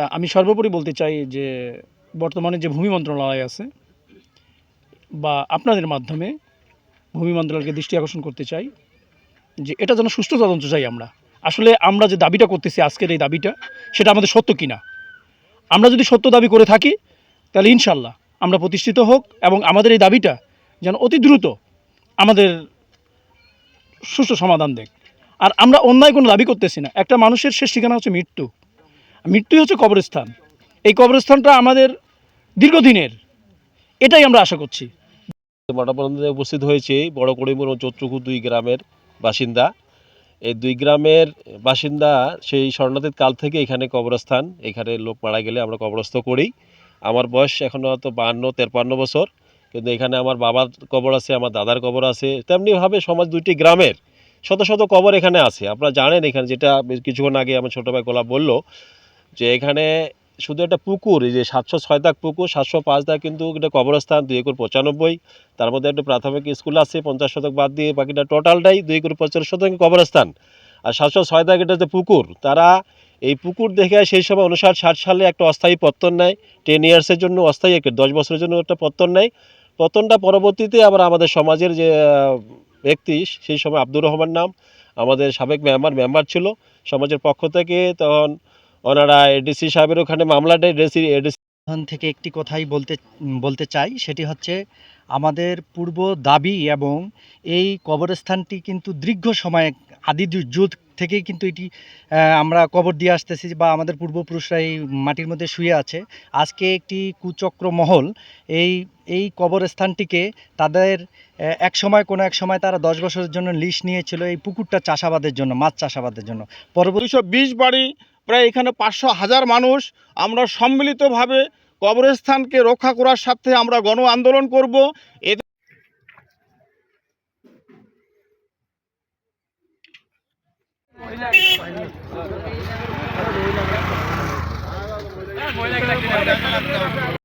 তা আমি সর্বোপরি বলতে চাই যে বর্তমানে যে ভূমি মন্ত্রণালয় আছে বা আপনাদের মাধ্যমে ভূমি মন্ত্রণালয়কে দৃষ্টি আকর্ষণ করতে চাই যে এটা যেন সুষ্ঠু তদন্ত চাই আমরা। আসলে আমরা যে দাবিটা করতেছি, আজকের এই দাবিটা, সেটা আমাদের সত্য কিনা? আমরা যদি সত্য দাবি করে থাকি, তাহলে ইনশাল্লাহ আমরা প্রতিষ্ঠিত হোক এবং আমাদের এই দাবিটা যেন অতি দ্রুত আমাদের সুষ্ঠু সমাধান দেখ আর আমরা অন্যায় কোনো দাবি করতেছি না। একটা মানুষের শেষ ঠিকানা হচ্ছে মৃত্যু। মৃত্যুই হচ্ছে কবরস্থান। এই কবরস্থানটা আমাদের দীর্ঘদিনের। এটাই আমরা আশা করছি। মঠবন্ধে উপস্থিত হয়েছে বড় করিমুর ও চত্রকু দুই গ্রামের বাসিন্দা। এই দুই গ্রামের বাসিন্দা সেই স্বর্ণাতীত কাল থেকে এখানে কবরস্থান। এখানে লোক মারা গেলে আমরা কবরস্থ করি। আমার বয়স এখনও হয়তো বাহান্ন, তেরপান্ন বছর। কিন্তু এখানে আমার বাবার কবর আছে, আমার দাদার কবর আছে। তেমনিভাবে সমাজ দুইটি গ্রামের শত শত কবর এখানে আছে। আপনারা জানেন এখানে যেটা কিছুক্ষণ আগে আমার ছোটো ভাই গোলাপ বলল যে এখানে শুধু একটা পুকুর, এই যে সাতশো ছয় দাগ পুকুর, সাতশো পাঁচ দাগ কিন্তু এটা কবরস্থান, দুই একর পঁচানব্বই। তার মধ্যে একটা প্রাথমিক স্কুল আছে, পঞ্চাশ শতক বাদ দিয়ে বাকিটা টোটালটাই দুই একর পঞ্চাশ শতক কবরস্থান। আর সাতশো ছয় দাগ এটা যে পুকুর, তারা এই পুকুর দেখে সেই সময় উনষাট, ষাট সালে একটা অস্থায়ী পত্তন নেয়। টেন ইয়ার্সের জন্য অস্থায়ী একটা দশ বছরের জন্য একটা পত্তন নেয়। পত্তনটা পরবর্তীতে আবার আমাদের সমাজের যে ব্যক্তি, সেই সময় আব্দুর রহমান নাম, আমাদের সাবেক মেম্বার মেম্বার ছিল। সমাজের পক্ষ থেকে তখন ওনারা এডিসি সাহেবের ওখানে মামলাটা এডিসি এডিসি প্রধান থেকে একটি কথাই বলতে বলতে চাই সেটি হচ্ছে আমাদের পূর্ব দাবি এবং এই কবরস্থানটি কিন্তু দীর্ঘ সময় আদি যু- যুগ থেকেই কিন্তু এটি আমরা কবর দিয়ে আসতেছি বা আমাদের পূর্বপুরুষরা এই মাটির মধ্যে শুয়ে আছে। আজকে একটি কুচক্র মহল এই এই কবরস্থানটিকে তাদের এক সময় কোনো এক সময় তারা দশ বছরের জন্য লিস্ট নিয়েছিল এই পুকুরটা চাষাবাদের জন্য মাছ চাষাবাদের জন্য। পরবর্তী বিশ বাড়ি প্রায় এখানে পাঁচশো হাজার মানুষ। আমরা সম্মিলিতভাবে কবরস্থানকে রক্ষা করার সাথে আমরা গণ আন্দোলন করব। এতে